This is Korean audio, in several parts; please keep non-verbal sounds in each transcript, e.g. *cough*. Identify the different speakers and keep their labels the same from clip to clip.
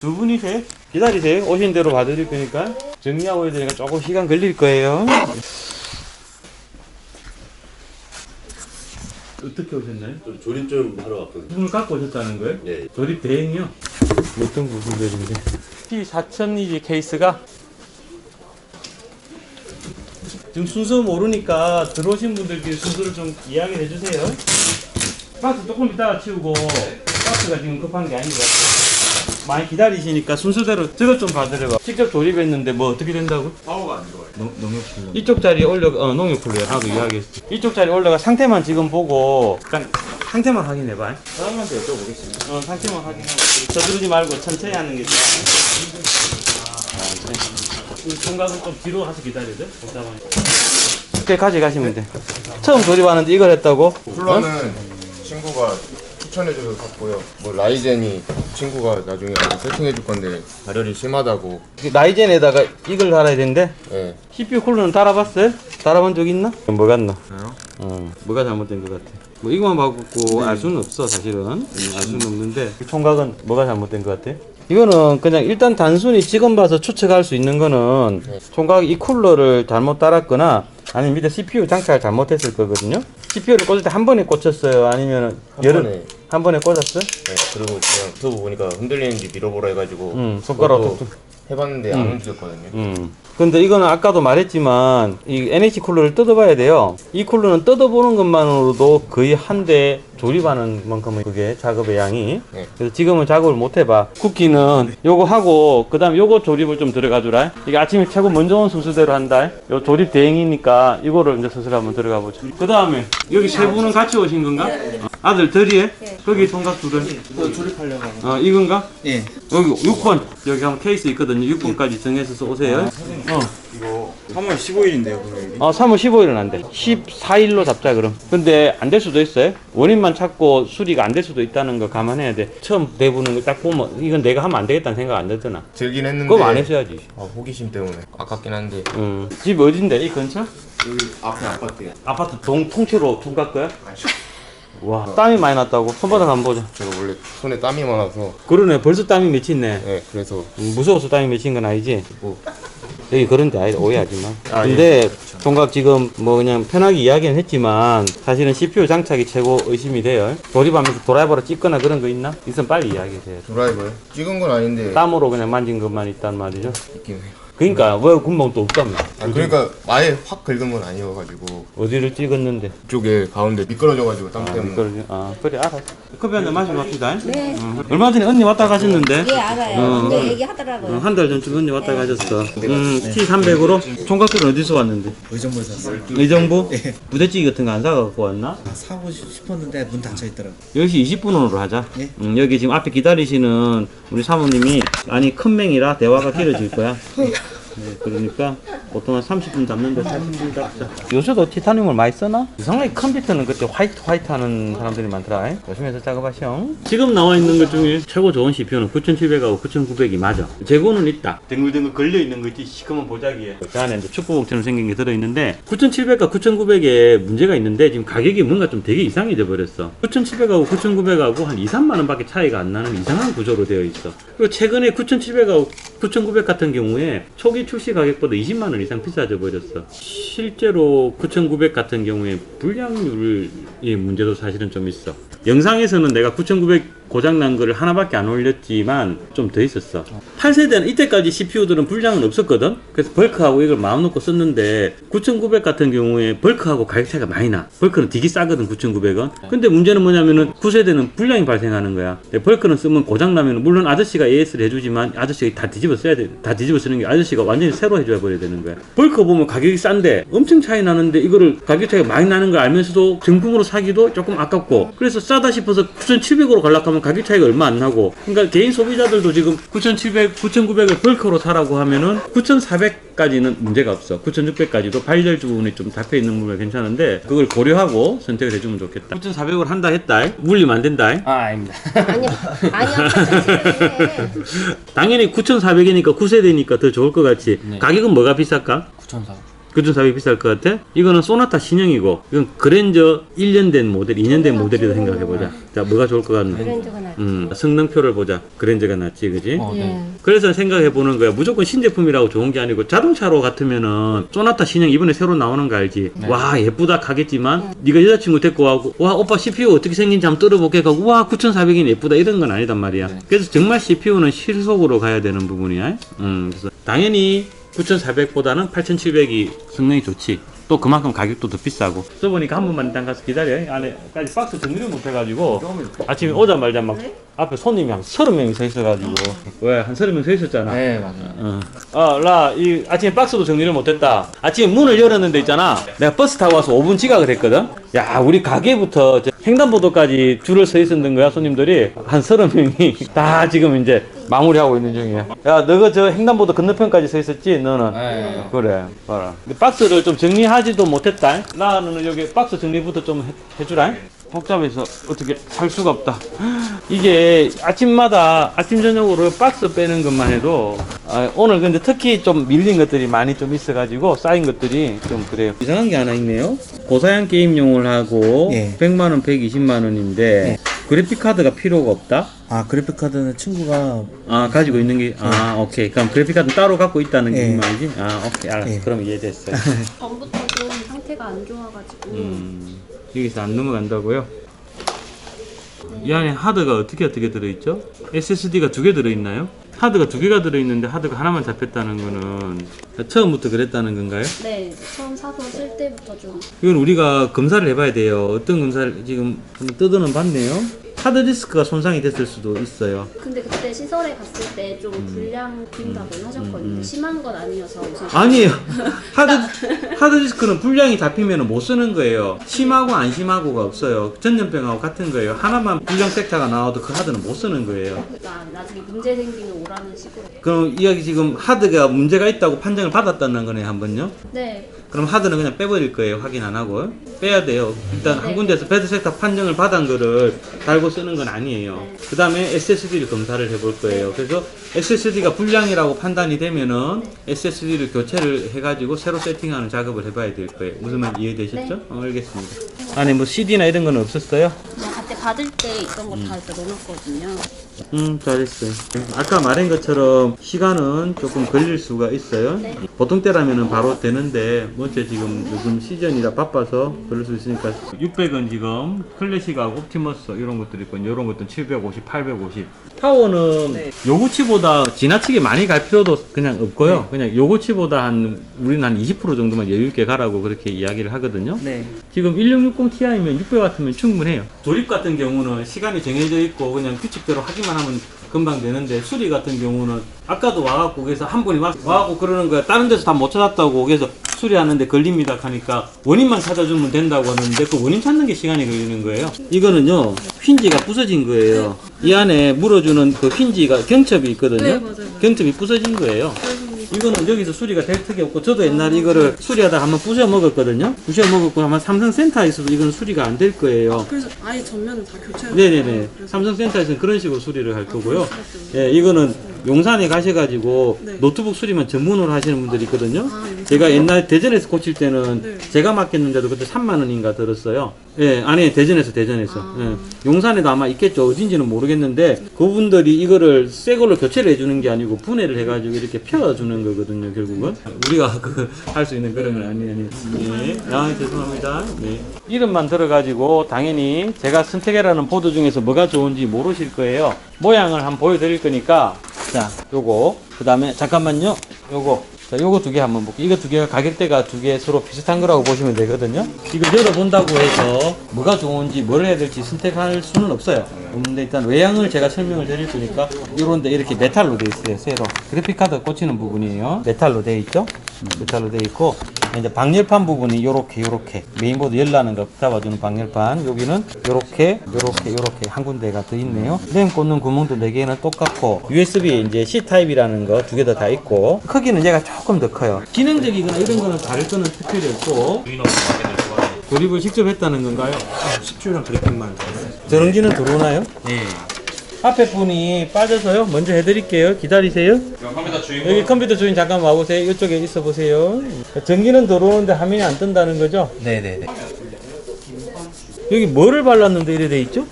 Speaker 1: 두 분이세요? 기다리세요. 오신 대로 봐드릴 거니까. 정리하고 해야 되니까 조금 시간 걸릴 거예요. 어떻게 오셨나요?
Speaker 2: 좀 조립 좀 하러 왔거든요.
Speaker 1: 부분을 갖고 오셨다는 거예요?
Speaker 2: 네.
Speaker 1: 조립 대행이요? 어떤 부분들인데? T4000이지 케이스가 지금 순서 모르니까 들어오신 분들끼리 순서를 좀 이야기 해 주세요. 박스 조금 이따가 치우고 박스가 지금 급한 게 아닌 것 같아요. 많이 기다리시니까 순서대로 저것 좀 봐드려봐. 직접 조립했는데 뭐 어떻게 된다고?
Speaker 2: 파워가 안 좋아요.
Speaker 1: 농협 이쪽 자리 올려 어 농협 풀로 하고 이야기했어. 이쪽 자리 올라가 상태만 지금 보고 일단 상태만 확인해봐.
Speaker 2: 사람한테 여쭤보겠습니다.
Speaker 1: 어 상태만 확인하고 서두르지 말고 천천히 하는 게 좋아. 총각은 좀 뒤로 가서 기다려야 돼. 복잡하니. 그때 가져가시면 돼. 처음 조립하는데 이걸 했다고?
Speaker 3: 쿨러는 친구가 추천해줘서 샀고요. 뭐 라이젠이 친구가 나중에 와서 세팅해줄 건데 발열이 심하다고.
Speaker 1: 라이젠에다가 이걸 달아야 되는데
Speaker 3: 예.
Speaker 1: CPU 쿨러는 달아봤어요? 달아본 적 있나? 뭐 같나? 어, 뭐가 잘못된 것 같아? 뭐 이거만 바꾸고 알 수는 없어 사실은 음, 알 수는 없는데 이 총각은 뭐가 잘못된 것 같아? 이거는 그냥 일단 단순히 지금 봐서 추측할 수 있는 거는 총각 이 쿨러를 잘못 달았거나 아니면 밑에 CPU 장착을 잘못했을 거거든요. CPU를 꽂을 때 한 번에 꽂혔어요. 아니면
Speaker 3: 한
Speaker 1: 여러
Speaker 3: 번에.
Speaker 1: 한 번에 꽂았어?
Speaker 3: 네. 그리고 그냥 유튜브 보니까 흔들리는지 밀어보라 해가지고.
Speaker 1: 응, 손가락으로
Speaker 3: 그것도 해봤는데 안 움직였거든요.
Speaker 1: 음. 근데 이거는 아까도 말했지만 이 NH 쿨러를 뜯어봐야 돼요. 이 쿨러는 뜯어보는 것만으로도 거의 한 대 조립하는 만큼의 그게 작업의 양이.
Speaker 3: 네.
Speaker 1: 그래서 지금은 작업을 못 해봐. 쿠키는 요거 하고 그 다음 요거 조립을 좀 들어가 주라. 이게 아침에 최고 먼저 온 순서대로 한다. 요 조립 대행이니까 이거를 이제 슬슬 한번 들어가 보자. 그다음에 여기 세 분은 같이 오신 건가? 어, 아들 들이에? 거기 총각 둘은?
Speaker 4: 조립하려고 하고.
Speaker 1: 어 이건가?
Speaker 4: 예.
Speaker 1: 여기 6번 여기 한번 케이스 있거든요. 6번까지 정해서 오세요. 어.
Speaker 4: 이거 3월 15일인데요, 금요일이.
Speaker 1: 어, 3월 15일은 안 돼. 14일로 잡자, 그럼. 근데 안 될 수도 있어요. 원인만 찾고 수리가 안 될 수도 있다는 거 감안해야 돼. 처음 내부는 걸 딱 보면, 이건 내가 하면 안 되겠다는 생각 안 들잖아.
Speaker 3: 들긴 했는데.
Speaker 1: 그거 안 했어야지.
Speaker 3: 아, 호기심 때문에 아깝긴 한데.
Speaker 1: 음. 집 어딘데? 이 근처?
Speaker 3: 여기 앞에 아파트요.
Speaker 1: 아파트 동, 통째로 총각 거야? 와, 땀이 많이 났다고? 손바닥 한번 보자.
Speaker 3: 제가 원래 손에 땀이 많아서.
Speaker 1: 그러네, 벌써 땀이 맺히네.
Speaker 3: 네. 그래서
Speaker 1: 음, 무서워서 땀이 맺힌 건 아니지?
Speaker 3: 뭐
Speaker 1: 여기 그런 데 아니다. 오해하지 마.
Speaker 3: 아,
Speaker 1: 근데 총각 지금 뭐 그냥 편하게 이야기는 했지만 사실은 CPU 장착이 최고 의심이 돼요. 조립하면서 드라이버로 찍거나 그런 거 있나? 있으면 빨리 이야기해요.
Speaker 3: 드라이버요? 찍은 건 아닌데
Speaker 1: 땀으로 그냥 만진 것만 있단 말이죠.
Speaker 3: 있긴 해요.
Speaker 1: 그러니까 왜 군방 또 없다며?
Speaker 3: 아, 그러니까 아예 확 긁은 건 아니어가지고
Speaker 1: 어디를 찍었는데?
Speaker 3: 이쪽에 가운데 미끄러져가지고 땀
Speaker 1: 아,
Speaker 3: 때문에.
Speaker 1: 미끄러지. 아, 그래 알아. 커피 한 잔 마시고 갑시다. 네. 얼마 전에 언니 왔다 가셨는데.
Speaker 5: 예 알아요.
Speaker 1: 어.
Speaker 5: 근데 얘기하더라고요.
Speaker 1: 한 달 전쯤 언니 왔다 가셨어. 음, T300으로 총각들은 어디서 왔는데?
Speaker 4: 의정부에서 샀어요.
Speaker 1: 의정부? *laughs* 부대찌개 같은 거 안 사갖고 왔나?
Speaker 4: 사고 싶었는데 문 닫혀 있더라고요.
Speaker 1: 10시 20분으로 하자.
Speaker 4: 예.
Speaker 1: 음, 여기 지금 앞에 기다리시는 우리 사모님이 아니 큰 맹이라 대화가 길어질 거야. *laughs* 네, 그러니까 보통 한 30분 잡는데 40분 잡자. 요새도 티타늄을 많이 쓰나? 이상하게 컴퓨터는 그때 화이트 화이트 하는 사람들이 많더라. 조심해서 작업하시오. 지금 나와 있는 것 중에 최고 좋은 CPU는 9700하고 9900이 맞아. 재고는 있다. 댕글댕글 걸려 있는 거 있지 시커먼 보자기에. 그 안에 이제 축구공처럼 생긴 게 들어 있는데 9700과 9900에 문제가 있는데 지금 가격이 뭔가 좀 되게 이상해 져 버렸어. 9700하고 9900하고 한 2, 3만 원밖에 차이가 안 나는 이상한 구조로 되어 있어. 그리고 최근에 9700하고 9900 같은 경우에 초기 출시 가격보다 20만 원 이상 비싸져 버렸어. 실제로 9900 같은 경우에 불량률의 문제도 사실은 좀 있어. 영상에서는 내가 9900 고장난 거를 하나밖에 안 올렸지만 좀 더 있었어. 8세대는 이때까지 CPU들은 불량은 없었거든? 그래서 벌크하고 이걸 마음 놓고 썼는데 9900 같은 경우에 벌크하고 가격 차이가 많이 나. 벌크는 되게 싸거든, 9900은. 근데 문제는 뭐냐면은 9세대는 불량이 발생하는 거야. 벌크는 쓰면 고장나면 물론 아저씨가 AS를 해주지만 아저씨가 다 뒤집어 써야 돼. 다 뒤집어 쓰는 게 아저씨가 완전히 새로 해줘야 버려야 되는 거야. 벌크 보면 가격이 싼데 엄청 차이 나는데 이거를 가격 차이가 많이 나는 걸 알면서도 정품으로 사기도 조금 아깝고 그래서 싸다 싶어서 9700으로 가려고 하면 가격 차이가 얼마 안 나고 그러니까 개인 소비자들도 지금 9700, 9900을 벌크로 사라고 하면은 9400까지는 문제가 없어 9600까지도 발열 부분이 좀 잡혀 있는 부분이 괜찮은데 그걸 고려하고 선택을 해주면 좋겠다 9400을 한다 했다 물리면 안 된다
Speaker 4: 아, 아닙니다.
Speaker 5: 아니야. 사실은 *laughs*
Speaker 1: 당연히 9400이니까 9세대니까 더 좋을 것 같지 가격은 뭐가 비쌀까?
Speaker 4: 9,400.
Speaker 1: 9,400 비쌀 것 같아? 이거는 소나타 신형이고 이건 그랜저 1년 된 모델, 2년 된 모델이라 생각해 보자. 자, 뭐가 좋을 것 같나?
Speaker 5: 브랜드가 나.
Speaker 1: 음, 성능표를 보자. 그랜저가 낫지, 그지?
Speaker 4: 어, 네.
Speaker 1: 그래서 생각해 보는 거야. 무조건 신제품이라고 좋은 게 아니고 자동차로 같으면은 소나타 신형 이번에 새로 나오는 거 알지? 와 예쁘다 하겠지만 네 가 여자친구 데리고 와고 와 오빠 CPU 어떻게 생긴지 한번 떨어볼게 하고 와 9,400이 예쁘다 이런 건 아니단 말이야. 그래서 정말 CPU는 실속으로 가야 되는 부분이야. 음 그래서 당연히 9,400보다는 8,700이 성능이 좋지. 또 그만큼 가격도 더 비싸고 써보니까 한 번만 일단 가서 기다려 안에까지 박스 정리를 못 해가지고 아침에 오자마자 막 앞에 손님이 한 서른 명이 서 있어가지고 왜 한 서른 명 서 있었잖아
Speaker 4: 네, 맞아요.
Speaker 1: 어, 라, 이, 아침에 박스도 정리를 못했다. 아침에 문을 열었는데 있잖아. 내가 버스 타고 와서 5분 지각을 했거든? 야, 우리 가게부터 저 횡단보도까지 줄을 서 있었는 거야, 손님들이. 한 서른 명이 다 지금 이제 마무리하고 있는 중이야. 야, 너가 저 횡단보도 건너편까지 서 있었지, 너는?
Speaker 4: 네.
Speaker 1: 그래, 봐라. 근데 박스를 좀 정리하지도 못했다. 나는 여기 박스 정리부터 좀 해, 해주라. 복잡해서 어떻게 살 수가 없다. 이게 아침마다 아침 저녁으로 박스 빼는 것만 해도 아, 오늘 근데 특히 좀 밀린 것들이 많이 좀 있어가지고 쌓인 것들이 좀 그래요. 이상한 게 하나 있네요. 고사양 게임용을 하고
Speaker 4: 예.
Speaker 1: 100만 원, 120만 원인데 그래픽 카드가 필요가 없다.
Speaker 4: 아, 그래픽 카드는 친구가
Speaker 1: 아 가지고 있는 게 아 오케이 그럼 그래픽 카드 따로 갖고 있다는 게
Speaker 4: 예.
Speaker 1: 이 말이지 아 오케이 알았어
Speaker 4: 예.
Speaker 1: 그럼 이해됐어요 *laughs*
Speaker 5: 전부터 좀 상태가 안 좋아가지고
Speaker 1: 음, 여기서 안 넘어간다고요? 이 안에 하드가 어떻게 어떻게 들어있죠? SSD가 두 개 들어있나요? 하드가 두 개가 들어있는데 하드가 하나만 잡혔다는 거는 처음부터 그랬다는 건가요?
Speaker 5: 네 처음 사서 쓸 때부터 좀
Speaker 1: 이건 우리가 검사를 해봐야 돼요. 어떤 검사를 지금 한번 뜯어는 봤네요. 하드디스크가 손상이 됐을 수도 있어요.
Speaker 5: 근데 그때 시설에 갔을 때 좀 불량 빈다고 하셨거든요 심한 건 아니어서 우선 *laughs*
Speaker 1: 아니에요. *laughs* 하드 하드디스크는 불량이 잡히면 못 쓰는 거예요. 심하고 안 심하고가 없어요. 전염병하고 같은 거예요. 하나만 불량 섹터가 나와도 그 하드는 못 쓰는 거예요.
Speaker 5: 나, 나중에 문제 생기면 오라는 식으로
Speaker 1: 그럼 이야기 지금 하드가 문제가 있다고 판정을 받았다는 거네 한 번요.
Speaker 5: 네
Speaker 1: 그럼 하드는 그냥 빼버릴 거예요. 확인 안 하고 빼야 돼요. 일단 한
Speaker 5: 네.
Speaker 1: 군데에서 배드 섹터 판정을 받은 거를 달고 쓰는 건 아니에요.
Speaker 5: 네.
Speaker 1: 그 다음에 SSD를 검사를 해볼 거예요. 그래서 SSD가 불량이라고 판단이 되면은 SSD를 교체를 해가지고 새로 세팅하는 작업을 해봐야 될 거예요. 무슨 말 이해되셨죠?
Speaker 5: 네.
Speaker 1: 어, 알겠습니다. 안에 뭐 CD나 이런 건 없었어요?
Speaker 5: 그냥 그때 받을 때 있던 거 다 이렇게 넣어놨거든요
Speaker 1: 음, 잘했어요. 아까 말한 것처럼 시간은 조금 걸릴 수가 있어요.
Speaker 5: 네.
Speaker 1: 보통 때라면 바로 되는데, 먼저 지금 요즘 시즌이라 바빠서 걸릴 수 있으니까. 600은 지금 클래식하고 옵티머스 이런 것들이 있고, 이런 것들은 750, 850. 파워는 요구치보다 지나치게 많이 갈 필요도 그냥 없고요. 그냥 요구치보다 한, 우리는 한 20% 정도만 여유있게 가라고 그렇게 이야기를 하거든요.
Speaker 4: 네.
Speaker 1: 지금 1660 Ti면 600 같으면 충분해요. 조립 같은 경우는 시간이 정해져 있고 그냥 규칙대로 하기만 하면 금방 되는데 수리 같은 경우는 아까도 와갖고 그래서 한 분이 와, 와갖고 그러는 거야. 다른 데서 다 못 찾았다고 그래서 수리하는데 걸립니다 하니까 원인만 찾아주면 된다고 하는데 그 원인 찾는 게 시간이 걸리는 거예요. 이거는요 휜지가 부서진 거예요. 이 안에 물어주는 그 휜지가 경첩이 있거든요. 경첩이 부서진 거예요. 이거는 여기서 수리가 될 턱이 없고 저도 옛날에 이거를 수리하다가 한번 부셔 먹었거든요. 부셔 먹었고 아마 삼성센터에서도 이건 수리가 안 될 거예요.
Speaker 6: 그래서 아예 전면을 다 교체를
Speaker 1: 네네네. 삼성센터에서는 그런 식으로 수리를 할 거고요. 예, 이거는 용산에 가셔가지고
Speaker 6: 네.
Speaker 1: 노트북 수리만 전문으로 하시는 분들이 있거든요.
Speaker 6: 아, 용산.
Speaker 1: 제가 옛날 대전에서 고칠 때는
Speaker 6: 네.
Speaker 1: 제가 맡겼는데도 그때 3만 원인가 들었어요. 예, 아니 대전에서 대전에서.
Speaker 6: 아.
Speaker 1: 예. 용산에도 아마 있겠죠. 어딘지는 모르겠는데 그분들이 이거를 새 걸로 교체를 해주는 게 아니고 분해를 해가지고 이렇게 펴주는 거거든요. 결국은 우리가 *laughs* 그 할 수 있는 그런 건 아니 아니. 예. 아 죄송합니다. 네. 이름만 들어가지고 당연히 제가 선택해라는 보드 중에서 뭐가 좋은지 모르실 거예요. 모양을 한번 보여드릴 거니까 자 요거 그 다음에 잠깐만요. 요거 자, 요거 두 개 한번 볼게요. 이거 두 개가 가격대가 두 개 서로 비슷한 거라고 보시면 되거든요. 이거 열어본다고 해서 뭐가 좋은지 뭘 해야 될지 선택할 수는 없어요. 없는데 일단 외양을 제가 설명을 드릴 거니까 요런데 이렇게 메탈로 돼 있어요. 새로. 그래픽카드 꽂히는 부분이에요. 메탈로 돼 있죠. 음, 메탈로 돼 있고 이제 방열판 부분이 요렇게 요렇게 메인보드 열라는 거 잡아주는 방열판 여기는 요렇게 요렇게 요렇게 한 군데가 더 있네요 램 꽂는 구멍도 4개는 똑같고 USB 이제 C 타입이라는 거 두개더다 있고 크기는 얘가 조금 더 커요 기능적이거나 이런 거는 다를 거는 특별히 없고 조립을 직접 했다는 건가요?
Speaker 4: 10주년 그래픽만
Speaker 1: 전원기는 들어오나요?
Speaker 4: 네.
Speaker 1: 앞에 분이 빠져서요. 먼저 해드릴게요. 기다리세요. 여기 컴퓨터 주인 잠깐 와보세요. 이쪽에 있어 보세요. 전기는 들어오는데 화면이 안 뜬다는 거죠?
Speaker 4: 네네네.
Speaker 1: 여기 뭐를 발랐는데 이래 돼 있죠?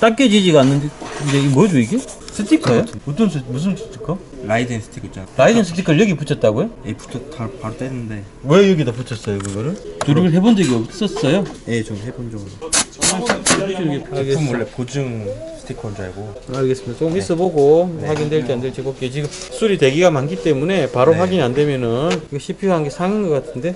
Speaker 1: 닦여지지가 않는데 이게 뭐죠 이게? 스티커요? 어떤 스, 무슨 스티커?
Speaker 4: 라이덴 스티커 있잖아.
Speaker 1: 라이든 스티커를 여기 붙였다고요?
Speaker 4: 예, 붙어 다 바로 떼는데.
Speaker 1: 왜 여기다 붙였어요 그거를? 조립을 해본 적이 없었어요?
Speaker 4: 예, 좀 해본 적은. 제품
Speaker 1: 알겠습니다.
Speaker 4: 원래 보증 스티커인 줄 알고.
Speaker 1: 알겠습니다. 조금 있어 보고 확인될지 안 될지 볼게요. 지금 수리 대기가 많기 때문에 바로
Speaker 4: 네.
Speaker 1: 확인이 안 되면은 이거 CPU 한 개 상한 것 같은데.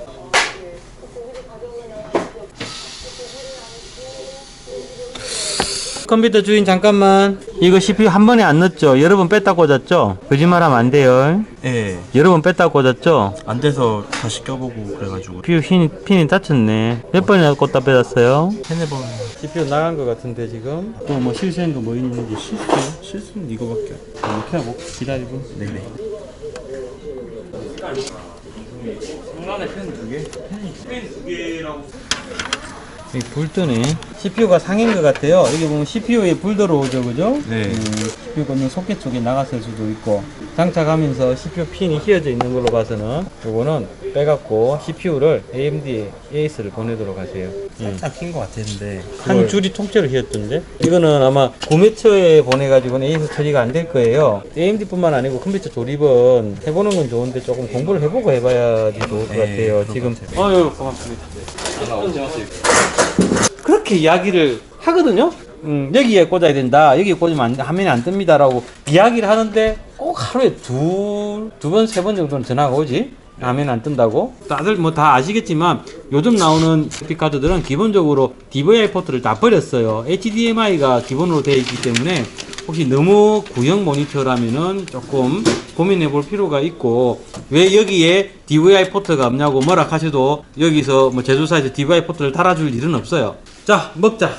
Speaker 1: 컴퓨터 주인 잠깐만 이거 CPU 한 번에 안 넣었죠? 여러 번 뺐다 꽂았죠? 거짓말하면 안 돼요
Speaker 4: 예.
Speaker 1: 여러 번 뺐다 꽂았죠?
Speaker 4: 안 돼서 다시 껴보고 그래가지고.
Speaker 1: CPU 핀이, 핀이 닫혔네 몇 번이나 꽂다 빼놨어요?
Speaker 4: 세네 번.
Speaker 1: CPU 나간 것 같은데 지금 또 뭐 실수한 거 뭐 있는지 실수요?
Speaker 4: 실수는 이거밖에. 안-
Speaker 1: 이렇게 하고 기다리고
Speaker 4: 네네.
Speaker 1: 여기 불 뜨네. CPU가 상인 것 같아요. 여기 보면 CPU에 불 들어오죠, 그죠?
Speaker 4: 네.
Speaker 1: 음, CPU 꽂는 소켓 쪽에 나갔을 수도 있고 장착하면서 CPU 핀이 휘어져 있는 걸로 봐서는 요거는 빼갖고 CPU를 AMD AS를 보내도록 하세요.
Speaker 4: 살짝 낀것 같았는데.
Speaker 1: 한 줄이 통째로 휘었던데? 이거는 아마 구매처에 보내가지고는 AS 처리가 안 될 거예요. AMD뿐만 아니고 컴퓨터 조립은 해보는 건 좋은데 조금 공부를 해보고 해봐야지 좋을 것
Speaker 4: 네,
Speaker 1: 같아요.
Speaker 4: 그럴
Speaker 1: 지금.
Speaker 4: 것
Speaker 1: 어유 고맙습니다. 그렇게 이야기를 하거든요. 음, 여기에 꽂아야 된다. 여기에 꽂으면 안, 화면이 안 뜹니다라고 이야기를 하는데 꼭 하루에 두, 두 번, 세 번 정도는 전화가 오지. 화면 안 뜬다고. 다들 뭐 다 아시겠지만 요즘 나오는 그래픽 카드들은 기본적으로 DVI 포트를 다 버렸어요. HDMI가 기본으로 되어 있기 때문에 혹시 너무 구형 모니터라면은 조금 고민해 볼 필요가 있고 왜 여기에 DVI 포트가 없냐고 뭐라 하셔도 여기서 뭐 제조사에서 DVI 포트를 달아줄 일은 없어요. 자 먹자.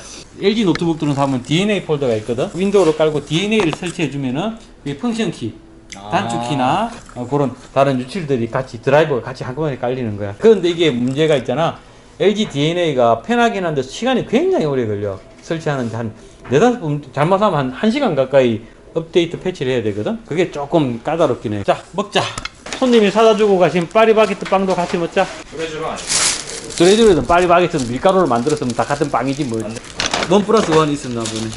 Speaker 1: LG 노트북들은 사면 DNA 폴더가 있거든. 윈도우를 깔고 DNA를 설치해 주면은 이 펑션 키 단축 키나 어, 그런 다른 유출들이 같이 드라이버가 같이 한꺼번에 깔리는 거야. 그런데 이게 문제가 있잖아. LG DNA가 편하긴 한데 시간이 굉장히 오래 걸려. 설치하는데 한 네다섯 분 잘못하면 한 1시간 가까이 업데이트 패치를 해야 되거든. 그게 조금 까다롭긴 해. 자, 먹자. 손님이 사다 주고 가신 파리바게트 빵도 같이 먹자. 드레주 로든 파리바게트는 밀가루를 만들었으면 다 같은 빵이지 뭐. 원 플러스 원 있었나 보네.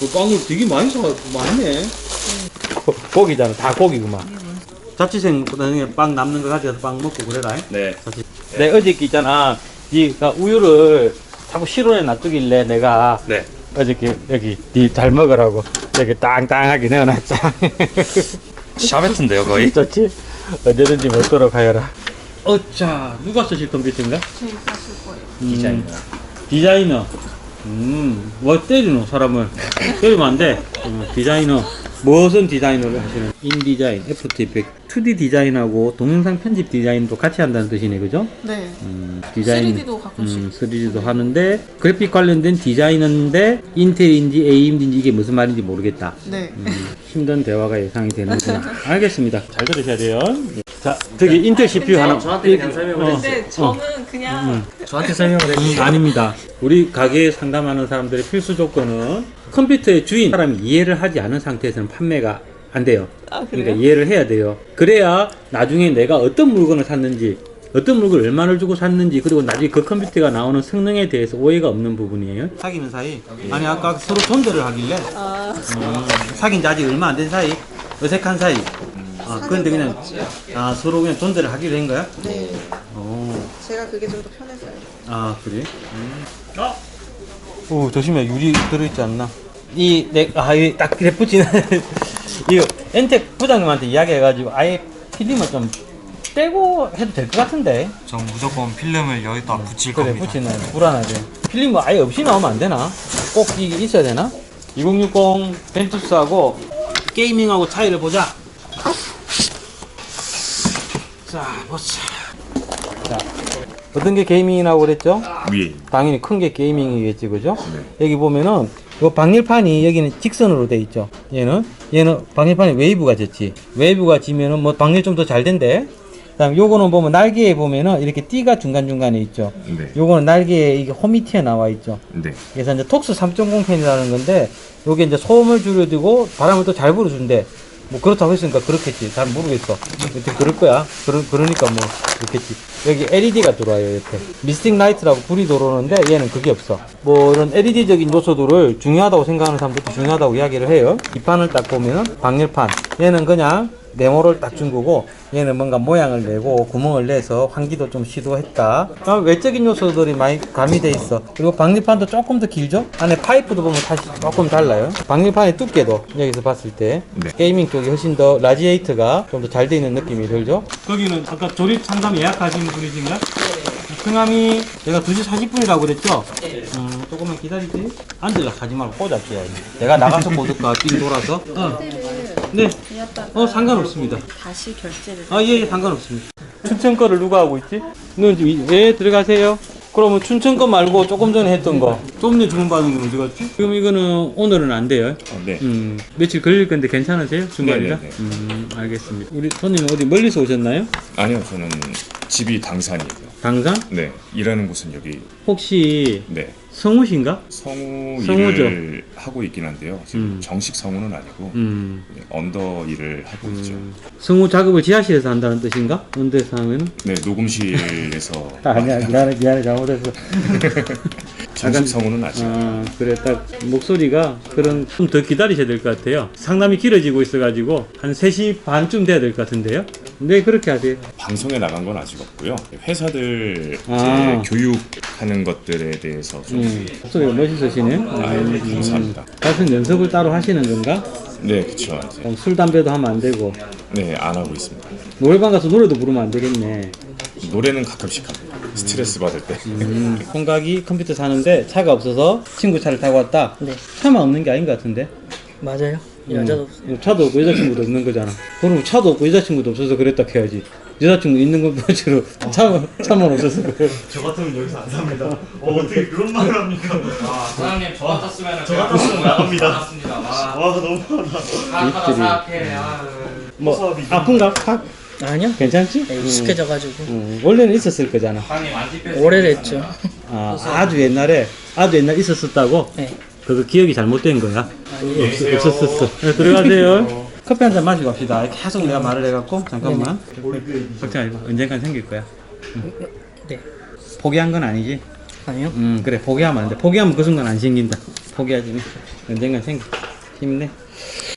Speaker 1: 그 빵을 되게 많이 사, 많네. 고기잖아. 다 고기구만. 자취생 나중에 빵 남는 거 가져가서 빵 먹고 그래라.
Speaker 2: 네.
Speaker 1: 자취. 내 어저께 있잖아. 니가 우유를 자꾸 실온에 놔두길래 내가
Speaker 2: 네.
Speaker 1: 어저께 여기 니잘 먹으라고 여기 땅땅하게 내어놨자.
Speaker 2: 샤베트인데요, 거의?
Speaker 1: 좋지? 언제든지 먹도록 하여라. 어차 누가 쓰실 컴퓨터인가? 디자이너. 디자이너. 음, 뭐 때리노 사람을 때리면 안 돼. 어, 디자이너. 무슨 디자이너를 하시는? 인디자인, 애프터 이펙트, 2D 디자인하고 동영상 편집 디자인도 같이 한다는 뜻이네, 그죠?
Speaker 6: 네.
Speaker 1: 음, 디자인.
Speaker 6: 3D도 가끔씩.
Speaker 1: 음, 3D도 하는데 그래픽 관련된 디자이너인데 인텔인지 AMD인지 이게 무슨 말인지 모르겠다.
Speaker 6: 네.
Speaker 1: 음, 힘든 대화가 예상이 되는구나. *laughs* 알겠습니다. 잘 들으셔야 돼요. 자, 저기 인텔 CPU 하나. 저한테 그냥 설명을
Speaker 6: 근데 저는 그냥
Speaker 1: 저한테 설명을 해주세요. 음, 아닙니다. 우리 가게에 상담하는 사람들의 필수 조건은 컴퓨터의 주인 사람이 이해를 하지 않은 상태에서는 판매가 안 돼요.
Speaker 6: 아, 그래요?
Speaker 1: 그러니까 이해를 해야 돼요. 그래야 나중에 내가 어떤 물건을 샀는지, 어떤 물건을 얼마를 주고 샀는지, 그리고 나중에 그 컴퓨터가 나오는 성능에 대해서 오해가 없는 부분이에요. 사귀는 사이? 아니 아까 서로 존대를 하길래
Speaker 6: 아,
Speaker 1: 음, 사귄 지 아직 얼마 안 된 사이? 어색한 사이? 아, 그런데 그냥 아, 서로 그냥 존대를 하기로 한 거야?
Speaker 6: 네.
Speaker 1: 어.
Speaker 6: 제가 그게 좀 더 편해서요.
Speaker 1: 아 그래? 음. 어? 오 조심해 유리 들어있지 않나? 이내아딱 그래프지는 *laughs* 이거 엔텍 부장님한테 이야기해가지고 아예 필름을 좀 떼고 해도 될 것 같은데
Speaker 4: 전 무조건 필름을 여기다 붙일
Speaker 1: 그래
Speaker 4: 겁니다.
Speaker 1: 붙이는 불안하대 필름 뭐 아예 없이 나오면 안 되나? 꼭 이게 있어야 되나? 2060 벤투스하고 게이밍하고 차이를 보자 자 보자 자 어떤 게 게이밍이라고 그랬죠?
Speaker 2: 위에.
Speaker 1: 당연히 큰 게 게이밍이겠지 그죠? 여기 보면은 이 방열판이 여기는 직선으로 돼 있죠 얘는 얘는 방열판이 웨이브가 졌지 웨이브가 지면은 뭐 방열 좀 더 잘 된대 그다음 요거는 보면 날개에 보면은 이렇게 띠가 중간 중간에 있죠.
Speaker 3: 네.
Speaker 1: 요거는 날개에 이게 홈이 튀어 나와 있죠.
Speaker 3: 네.
Speaker 1: 그래서 이제 톡스 3.0 팬이라는 건데 요게 이제 소음을 줄여두고 바람을 또 잘 불어준대. 뭐 그렇다고 했으니까 그렇겠지. 잘 모르겠어. 여튼 그럴 거야. 그러, 그러니까 뭐 그렇겠지. 여기 LED가 들어와요 옆에. 미스팅 라이트라고 불이 들어오는데 얘는 그게 없어. 뭐 이런 LED적인 요소들을 중요하다고 생각하는 사람들도 중요하다고 이야기를 해요. 이 판을 딱 보면은 방열판. 얘는 그냥 네모를 딱 준 거고 얘는 뭔가 모양을 내고 구멍을 내서 환기도 좀 시도했다. 아, 외적인 요소들이 많이 가미돼 있어. 그리고 방열판도 조금 더 길죠? 안에 파이프도 보면 다시 조금 달라요. 방열판의 두께도 여기서 봤을 때
Speaker 3: 네.
Speaker 1: 게이밍 쪽이 훨씬 더 라지에이트가 좀 더 잘 돼 있는 느낌이 들죠? 거기는 아까 조립 상담 예약하신 분이신가? 승함이 제가 2시 40분이라고 그랬죠? 음, 조금만 기다리지. 앉으려 하지 말고 꽂아줘야 지. 내가 나가서 보드까 삥 돌아서. 어. 네. 어, 상관없습니다.
Speaker 6: 다시 결제를.
Speaker 1: 아, 예, 예, 상관없습니다. 춘천 거를 누가 하고 있지? 너 지금, 예, 들어가세요. 그러면 춘천 거 말고 조금 전에 했던 거. 좀 전에 주문받은 건 어디 갔지? 지금 이거는 오늘은 안 돼요.
Speaker 3: 네.
Speaker 1: 음, 며칠 걸릴 건데 괜찮으세요? 주말이라?
Speaker 3: 네 네 네.
Speaker 1: 음, 알겠습니다. 우리 손님 어디 멀리서 오셨나요?
Speaker 3: 아니요, 저는 집이 당산이고요.
Speaker 1: 당산?
Speaker 3: 네. 일하는 곳은 여기
Speaker 1: 혹시
Speaker 3: 네.
Speaker 1: 성우신가?
Speaker 3: 성우. 일을 하고 있긴 한데요. 지금
Speaker 1: 음.
Speaker 3: 정식 성우는 아니고
Speaker 1: 음,
Speaker 3: 네, 언더 일을 하고 있죠.
Speaker 1: 성우 작업을 지하실에서 한다는 뜻인가? 언제서 하면?
Speaker 3: 네, 녹음실에서 *laughs*
Speaker 1: 아니야, 미안해, 미안해, 잘못했어. *laughs*
Speaker 3: 정식 성우는 아직
Speaker 1: 아, 그래, 딱, 목소리가 그런, 좀 더 기다리셔야 될 것 같아요. 상담이 길어지고 있어가지고, 한 3시 반쯤 돼야 될 것 같은데요? 네, 그렇게 하세요.
Speaker 3: 방송에 나간 건 아직 없고요. 회사들
Speaker 1: 아.
Speaker 3: 이제 교육하는 것들에 대해서 좀
Speaker 1: 음, 목소리가 멋있으시네.
Speaker 3: 아, 네, 감사합니다.
Speaker 1: 가수 연습을 따로 하시는 건가?
Speaker 3: 네. 이제
Speaker 1: 그럼 술, 담배도 하면 안 되고,
Speaker 3: 네, 안 하고 있습니다.
Speaker 1: 노래방 가서 노래도 부르면 안 되겠네.
Speaker 3: 노래는 가끔씩 합니다. 스트레스 받을 때.
Speaker 1: 음, 총각이 컴퓨터 사는데 차가 없어서 친구 차를 타고 왔다?
Speaker 7: 네.
Speaker 1: 차만 없는 게 아닌 것 같은데?
Speaker 7: 맞아요. 여자도 없어요.
Speaker 1: 음, 차도 없고 여자친구도 없는 거잖아. 그럼 차도 없고 여자친구도 없어서 그랬다 해야지. 여자친구 있는 건 뭐지로 차만, 차만 없어서 그래. *laughs*
Speaker 4: 저 같으면 여기서 안 삽니다. 어, 어떻게 그런 말을 합니까?
Speaker 2: 사장님 저 같았으면
Speaker 4: 저 같았으면 나갑니다.
Speaker 2: 나갔습니다. 와,
Speaker 4: 와, 너무하다.
Speaker 2: 사악하다. 사악해. 아,
Speaker 1: 뭐, 아픈가? 팍?
Speaker 7: 아니요.
Speaker 1: 괜찮지?
Speaker 7: 네, 익숙해져가지고
Speaker 1: 음, 원래는 있었을 거잖아.
Speaker 2: 사장님 안티패스.
Speaker 7: 오래됐죠.
Speaker 1: 아, 아주 옛날에, 아주 옛날 있었었다고?
Speaker 7: 네.
Speaker 1: 그거 기억이 잘못된 거야. 없, 없었었어. 네, 들어가세요. 커피 한 잔 마시고 갑시다. 계속 내가 말을 해갖고, 잠깐만. 걱정 말고, 언젠간 생길 거야.
Speaker 7: 네.
Speaker 1: 포기한 건 아니지?
Speaker 7: 아니요.
Speaker 1: 음, 그래. 포기하면 안 돼. 포기하면 그 순간 안 생긴다. 포기하지 마. 언젠간 생겨. 힘내.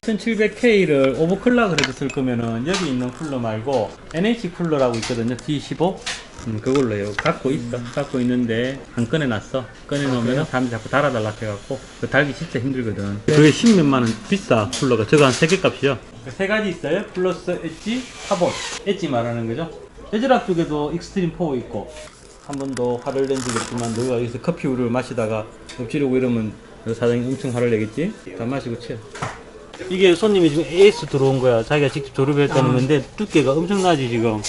Speaker 1: 1700K를 오버클락을 쓸 거면은 여기 있는 쿨러 말고 NH 쿨러라고 있거든요. D15. 음, 그걸로 요. 갖고 있어. 갖고 있는데 안 꺼내놨어. 꺼내놓으면 사람들이 자꾸 달아달라 해갖고 그 달기 진짜 힘들거든. 그게 10몇만 원 비싸 쿨러가. 저거 한 3개 값이요. 세 가지 있어요. 플러스 엣지, 카본. 엣지 말하는 거죠. 에즈락 쪽에도 익스트림 4 있고 한번더 화를 낸 적이 없지만 너가 여기서 커피 우를 마시다가 엎지르고 이러면 그 사장님 엄청 화를 내겠지? 다 마시고 치워. 이게 손님이 지금 AS 들어온 거야. 자기가 직접 조립했다는 건데 두께가 엄청나지 지금.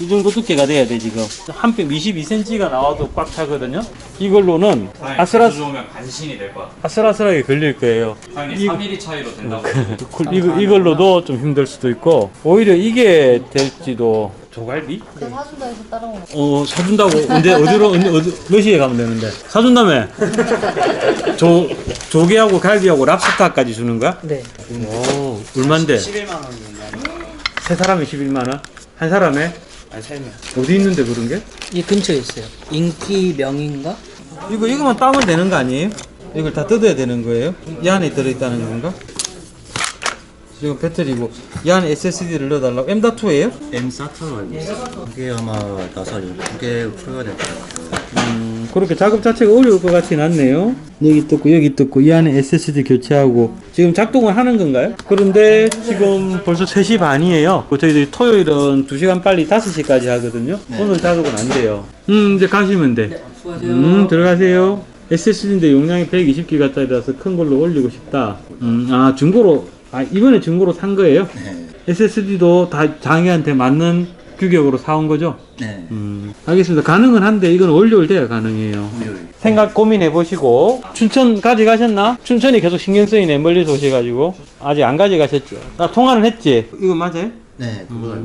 Speaker 1: 이 정도 두께가 돼야 돼 지금. 한 뼘 22cm가 나와도 꽉 차거든요. 이걸로는 아슬아슬
Speaker 2: 좋으면 간신히 될 거야.
Speaker 1: 아슬아슬하게 걸릴 거예요.
Speaker 2: 사장님
Speaker 1: 이-
Speaker 2: 3mm 차이로 된다고.
Speaker 1: 쿨- *laughs* 이거, 이걸로도 좀 힘들 수도 있고 오히려 이게 될지도 조갈비?
Speaker 8: 그 사준다 해서 따라오는
Speaker 1: 어 사준다고 언제 어디로 언제 어디 몇 시에 가면 되는데 사준다며 *laughs* 조 조개하고 갈비하고 랍스타까지 주는 거야?
Speaker 7: 네.
Speaker 1: 오 얼마인데?
Speaker 4: 11만 원입니다.
Speaker 1: 세 사람에 11만 원? 한 사람에?
Speaker 4: 아니, 세 명
Speaker 1: 어디 있는데 그런 게?
Speaker 7: 이 근처에 있어요. 인기 명인가?
Speaker 1: 이거 이거만 따면 되는 거 아니에요? 이걸 다 뜯어야 되는 거예요? 이 안에 들어있다는 건가? 지금 배터리고 이 안에 SSD를 넣어달라고 M.2예요?
Speaker 4: M 사타로 이게 아마 나사 두개 풀어야 될 것 같아요.
Speaker 1: 음, 그렇게 작업 자체가 어려울 것 같진 않네요. 여기 뜯고 여기 뜯고 이 안에 SSD 교체하고 지금 작동을 하는 건가요? 그런데 지금 벌써 3시 반이에요. 그 저희들이 토요일은 2시간 빨리 5시까지 하거든요. 오늘 작업은 안 돼요. 음, 이제 가시면 돼.
Speaker 7: 수고하세요.
Speaker 1: 음, 들어가세요. SSD인데 용량이 120기가짜리라서 큰 걸로 올리고 싶다. 음, 아, 중고로, 아, 이번에 중고로 산 거예요? SSD도 다 장애한테 맞는 규격으로 사온 거죠?
Speaker 4: 네.
Speaker 1: 음, 알겠습니다. 가능은 한데 이건 월요일 돼야 가능해요. 생각 고민해 보시고 춘천 가져가셨나? 춘천이 계속 신경 쓰이네 멀리서 오셔가지고 아직 안 가져가셨죠? 나 통화는 했지. 이거 맞아요?
Speaker 4: 네, 그거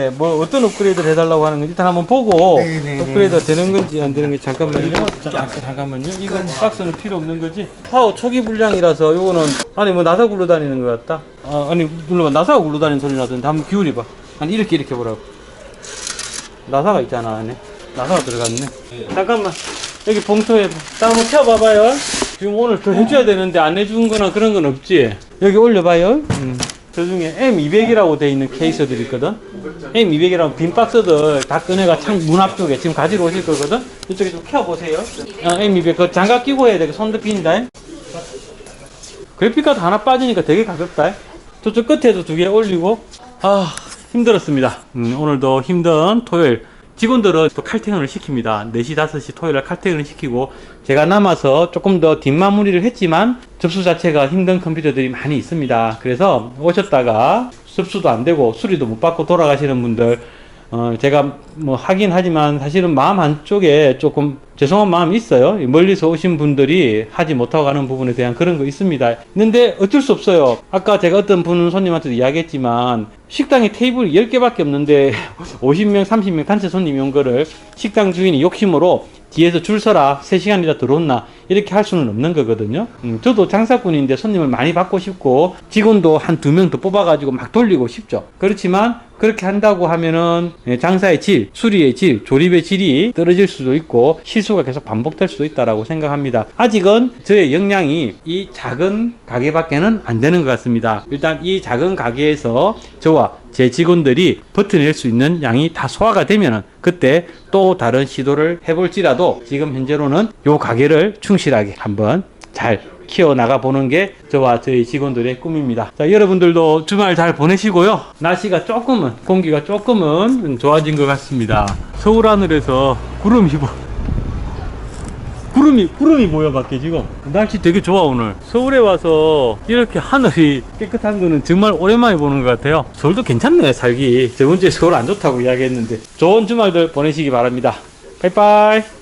Speaker 1: 네, 뭐 어떤 업그레이드를 해달라고 하는 건지 일단 한번 보고 업그레이드가 되는 건지 안 되는 건지 잠깐만요. 자, 잠깐만요. 이건 박스는 필요 없는 거지. 파워 초기 불량이라서 요거는 아니 뭐 나사 굴러 다니는 것 같다. 아, 아니 물론 나사가 굴러 다니는 소리 나던데 한번 기울여 봐. 아니 이렇게 이렇게 보라고. 나사가 있잖아 안에. 나사가 들어갔네. 잠깐만. 여기 봉투에 딱 한번 펴봐봐요. 지금 오늘 더 해줘야 되는데 안 해준 거나 그런 건 없지? 여기 올려봐요. 음. 저 중에 M200이라고 돼 있는 케이스들이 있거든. M200이라는 빈 박스들 다 꺼내가 창 문 앞쪽에 지금 가지러 오실 거거든. 이쪽에 좀 켜보세요. 어, M200 그 장갑 끼고 해야 돼. 손도 빈다. 그래픽카드 하나 빠지니까 되게 가볍다. 저쪽 끝에도 두 개 올리고 아 힘들었습니다. 음, 오늘도 힘든 토요일 직원들은 또 칼퇴근을 시킵니다. 4시, 5시 토요일에 칼퇴근을 시키고 제가 남아서 조금 더 뒷마무리를 했지만 접수 자체가 힘든 컴퓨터들이 많이 있습니다. 그래서 오셨다가 접수도 안 되고 수리도 못 받고 돌아가시는 분들 어, 제가 뭐 하긴 하지만 사실은 마음 한쪽에 조금 죄송한 마음이 있어요. 멀리서 오신 분들이 하지 못하고 가는 부분에 대한 그런 거 있습니다. 있는데 어쩔 수 없어요. 아까 제가 어떤 분 손님한테도 이야기했지만 식당에 테이블이 10개밖에 없는데 *laughs* 50명, 30명 단체 손님이 온 거를 식당 주인이 욕심으로 뒤에서 줄 서라 3시간이라 들어온나 이렇게 할 수는 없는 거거든요. 음, 저도 장사꾼인데 손님을 많이 받고 싶고 직원도 한 두 명 더 뽑아가지고 막 돌리고 싶죠. 그렇지만 그렇게 한다고 하면은 예, 장사의 질, 수리의 질, 조립의 질이 떨어질 수도 있고 실수가 계속 반복될 수도 있다라고 생각합니다. 아직은 저의 역량이 이 작은 가게밖에는 안 되는 것 같습니다. 일단 이 작은 가게에서 저와 제 직원들이 버텨낼 수 있는 양이 다 소화가 되면은 그때 또 다른 시도를 해볼지라도 지금 현재로는 요 가게를 충실하게 한번 잘 키워나가 보는 게 저와 저희 직원들의 꿈입니다. 자, 여러분들도 주말 잘 보내시고요. 날씨가 조금은, 공기가 조금은 좋아진 것 같습니다. 서울 하늘에서 구름이 보, 구름이 구름이 보여 밖에 지금 날씨 되게 좋아 오늘 서울에 와서 이렇게 하늘이 깨끗한 거는 정말 오랜만에 보는 것 같아요 서울도 괜찮네 살기 저번 주에 서울 안 좋다고 이야기했는데 좋은 주말들 보내시기 바랍니다 빠이빠이